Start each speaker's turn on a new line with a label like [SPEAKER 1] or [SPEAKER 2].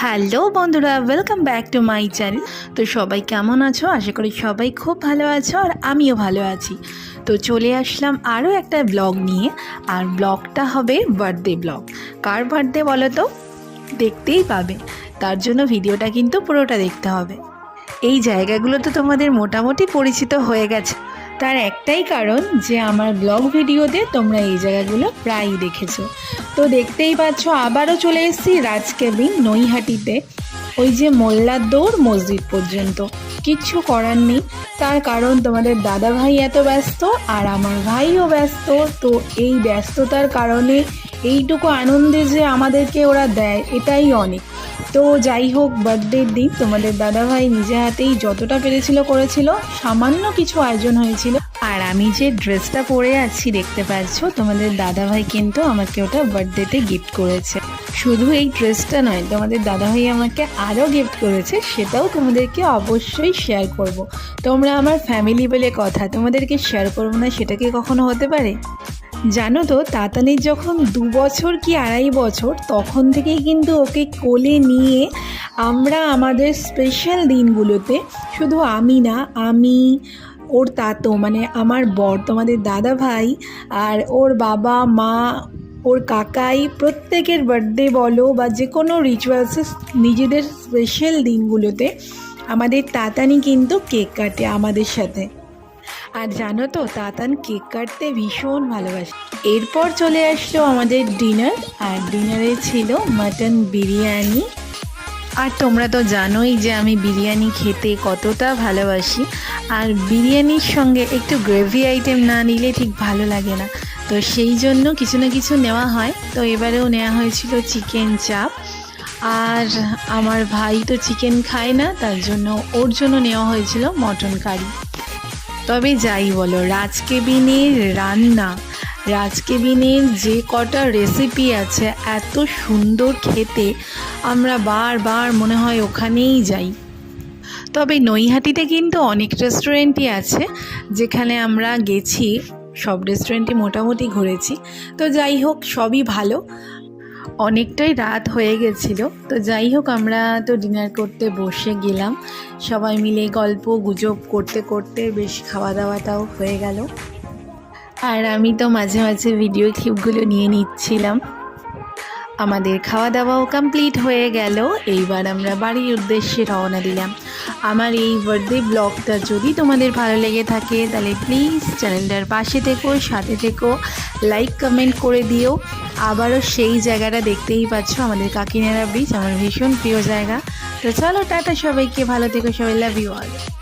[SPEAKER 1] Hello বন্ধুরা welcome back to my channel তো সবাই কেমন আছো? আশা করি সবাই খুব ভালো আছো আর আমিও ভালো আছি। তো চলে আসলাম আরও একটা ব্লগ নিয়ে, আর ব্লগটা হবে বার্থডে ব্লগ কার বার্থডে বলো তো? দেখতেই পাবে। তার জন্য ভিডিওটা কিন্তু পুরোটা দেখতে হবে। এই জায়গাগুলো তো তোমাদের মোটামুটি পরিচিত হয়ে গেছে। তার একটাই কারণ যে আমার ব্লগ ভিডিওতে তোমরা এই জায়গাগুলো প্রায়ই দেখেছ। তো দেখতেই পাচ্ছ, আবারও চলে এসেছি রাজকেবিন নৈহাটিতে, ওই যে মোল্লার দৌড় মসজিদ পর্যন্ত। কিচ্ছু করার নেই, তার কারণ তোমাদের দাদা ভাই এত ব্যস্ত আর আমার ভাইও ব্যস্ত, তো এই ব্যস্ততার কারণে এইটুকু আনন্দে যে আমাদেরকে ওরা দেয়, এটাই অনেক। তো যাই হোক বার্থডের দিন তোমাদের দাদাভাই নিজে হাতেই যতটা পেরেছিল করেছিল, সামান্য কিছু আয়োজন হয়েছিল। আর আমি যে ড্রেসটা পরে আছি, দেখতে পাচ্ছ, তোমাদের দাদাভাই কিন্তু আমাকে ওটা বার্থডেতে গিফট করেছে। শুধু এই ড্রেসটা নয়, তোমাদের দাদাভাই আমাকে আরও গিফট করেছে, সেটাও তোমাদেরকে অবশ্যই শেয়ার করব। তোমরা আমার ফ্যামিলি বলে কথা, তোমাদেরকে শেয়ার করব না, সেটা কি কখনো হতে পারে? জানো তো, তাতানির যখন দু বছর কি আড়াই বছর, তখন থেকেই কিন্তু ওকে কোলে নিয়ে আমরা আমাদের স্পেশাল দিনগুলোতে শুধু আমি না, আমি, ওর তাতো মানে আমার বর, তোমাদের দাদা ভাই আর ওর বাবা, মা, ওর কাকাই, প্রত্যেকের বার্থডে বলো বা যে কোনো রিচুয়ালসে নিজেদের স্পেশাল দিনগুলোতে আমাদের তাতানি কিন্তু কেক কাটে আমাদের সাথে। আর জানো তো, তাতান কেক কাটতে ভীষণ ভালোবাসে। এরপর চলে আসলো আমাদের ডিনার, আর ডিনারে ছিল মাটন বিরিয়ানি। আর তোমরা তো জানোই যে আমি বিরিয়ানি খেতে কতটা ভালোবাসি। আর বিরিয়ানির সঙ্গে একটু গ্রেভি আইটেম না নিলে ঠিক ভালো লাগে না। তো সেই জন্য কিছু না কিছু নেওয়া হয়। তো এবারেও নেওয়া হয়েছিল চিকেন চাপ। আর আমার ভাই তো চিকেন খায় না, তার জন্য ওর জন্য নেওয়া হয়েছিল মটন কারি। তবে যাই বলো রাজকেবিনের রান্না, রাজকেবিনের যে কটা রেসিপি আছে, এত সুন্দর খেতে আমরা বারবার মনে হয় ওখানেই যাই। তবে নৈহাটিতে কিন্তু অনেক রেস্টুরেন্টই আছে, যেখানে আমরা গেছি, সব রেস্টুরেন্টই মোটামুটি ঘুরেছি। তো যাই হোক, সবই ভালো। অনেকটাই রাত হয়ে গেছিল। তো যাই হোক, আমরা তো ডিনার করতে বসে গেলাম। সবাই মিলে গল্প গুজব করতে করতে বেশ খাওয়া দাওয়াটাও হয়ে গেল। আর আমি তো মাঝে মাঝে ভিডিও ক্লিপগুলো নিয়ে নিচ্ছিলাম। আমাদের খাওয়া দাওয়াও কমপ্লিট হয়ে গেল। এইবার আমরা বাড়ির উদ্দেশ্যে রওনা দিলাম। আমার এই বার্থডে ব্লগটা যদি তোমাদের ভালো লেগে থাকে, তাহলে প্লিজ চ্যানেলটার পাশে থেকো, সাথে থেকো লাইক কমেন্ট করে দিও। আবারও সেই জায়গাটা দেখতেই পাচ্ছ, আমাদের কাকিনাড়া ব্রিজ আমার ভীষণ প্রিয় জায়গা। তো চলো, টাটা সবাইকে, ভালো থেকো সবাই লাভ ইউ অল